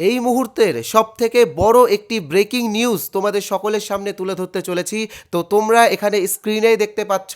এই মুহূর্তের সব থেকে বড় একটি ব্রেকিং নিউজ তোমাদের সকলের সামনে তুলে ধরতে চলেছি। তো তোমরা এখানে স্ক্রিনেই দেখতে পাচ্ছ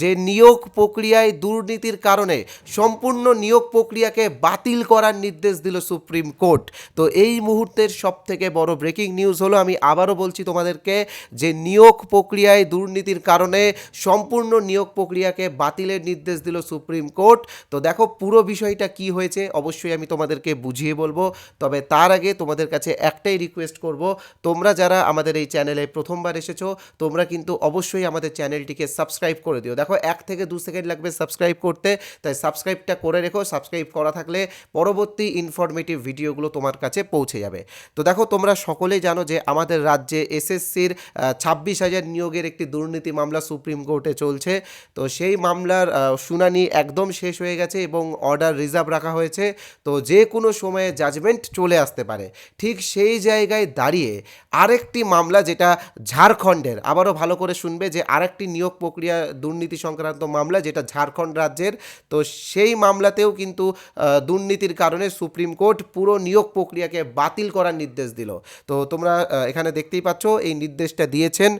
যে নিয়োগ প্রক্রিয়ায় দুর্নীতির কারণে সম্পূর্ণ নিয়োগ প্রক্রিয়াকে বাতিল করার নির্দেশ দিল সুপ্রিম কোর্ট। তো এই মুহূর্তের সব থেকে বড় ব্রেকিং নিউজ হলো, আমি আবারও বলছি তোমাদেরকে যে নিয়োগ প্রক্রিয়ায় দুর্নীতির কারণে সম্পূর্ণ নিয়োগ প্রক্রিয়াকে বাতিলের নির্দেশ দিল সুপ্রিম কোর্ট। তো দেখো পুরো বিষয়টা কি হয়েছে, অবশ্যই আমি তোমাদেরকে বুঝিয়ে বলব। তবে তার আগে তোমাদের কাছে একটাই রিকোয়েস্ট করব। তোমরা যারা আমাদের এই চ্যানেলে প্রথমবার এসেছ, তোমরা কিন্তু অবশ্যই আমাদের চ্যানেলটিকে সাবস্ক্রাইব করে দিও। দেখো, এক থেকে দু সেকেন্ড লাগবে সাবস্ক্রাইব করতে। তাই সাবস্ক্রাইবটা করে রেখো। সাবস্ক্রাইব করা থাকলে পরবর্তী ইনফরমেটিভ ভিডিওগুলো তোমার কাছে পৌঁছে যাবে। তো দেখো, তোমরা সকলেই জানো যে আমাদের রাজ্যে এসএসসির ছাব্বিশ হাজার নিয়োগের একটি দুর্নীতি মামলা সুপ্রিম কোর্টে চলছে। তো সেই মামলার শুনানি একদম শেষ হয়ে গেছে এবং অর্ডার রিজার্ভ রাখা হয়েছে। তো যে কোনো সময়ে জাজমেন্ট চলে আসতে পারে। ঠিক সেই জায়গায় দাঁড়িয়ে আরেকটি মামলা যেটা ঝাড়খণ্ডের, আবারও ভালো করে শুনবে যে আরেকটি নিয়োগ প্রক্রিয়া দুর্নীতি সংক্রান্ত মামলা যেটা ঝাড়খণ্ড রাজ্যের, তো সেই মামলাতেও কিন্তু দুর্নীতির কারণে সুপ্রিম কোর্ট পুরো নিয়োগ প্রক্রিয়াকে বাতিল করার নির্দেশ দিল। তো তোমরা এখানে দেখতেই পাচ্ছ, এই নির্দেশটা দিয়েছেন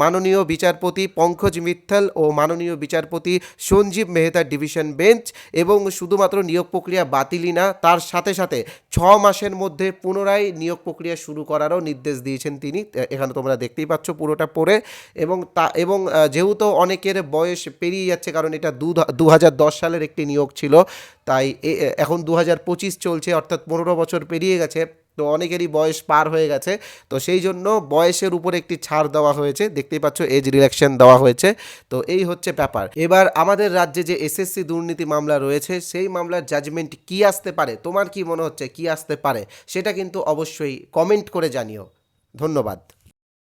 মাননীয় বিচারপতি পঙ্কজ মিত্তাল ও মাননীয় বিচারপতি সঞ্জীব মেহতার ডিভিশন বেঞ্চ এবং শুধুমাত্র নিয়োগ প্রক্রিয়া বাতিলই না, তার সাথে সাথে ছ মাসের মধ্যে পুনরায় নিয়োগ প্রক্রিয়া শুরু করারও নির্দেশ দিয়েছেন তিনি। এখানে তোমরা দেখতেই পাচ্ছ পুরোটা পড়ে এবং তা, এবং যেহেতু অনেকের বয়স পেরিয়ে যাচ্ছে, কারণ এটা দু সালের একটি নিয়োগ ছিল, তাই এখন দু হাজার পঁচিশ চলছে, অর্থাৎ পনেরো বছর পেরিয়ে গেছে। তো অনেকেরই বয়স পার হয়ে গেছে। তো সেই জন্য বয়সের উপর একটি ছাড় দেওয়া হয়েছে। দেখতেই পাচ্ছ এজ রিলেকশন দেওয়া হয়েছে। তো এই হচ্ছে ব্যাপার। এবার আমাদের রাজ্যে যে এসএসসি দুর্নীতি মামলা রয়েছে, সেই মামলার জাজমেন্ট কি আসতে পারে? তোমার কি মনে হচ্ছে, কি আসতে পারে? সেটা কিন্তু অবশ্যই কমেন্ট করে জানিও। ধন্যবাদ।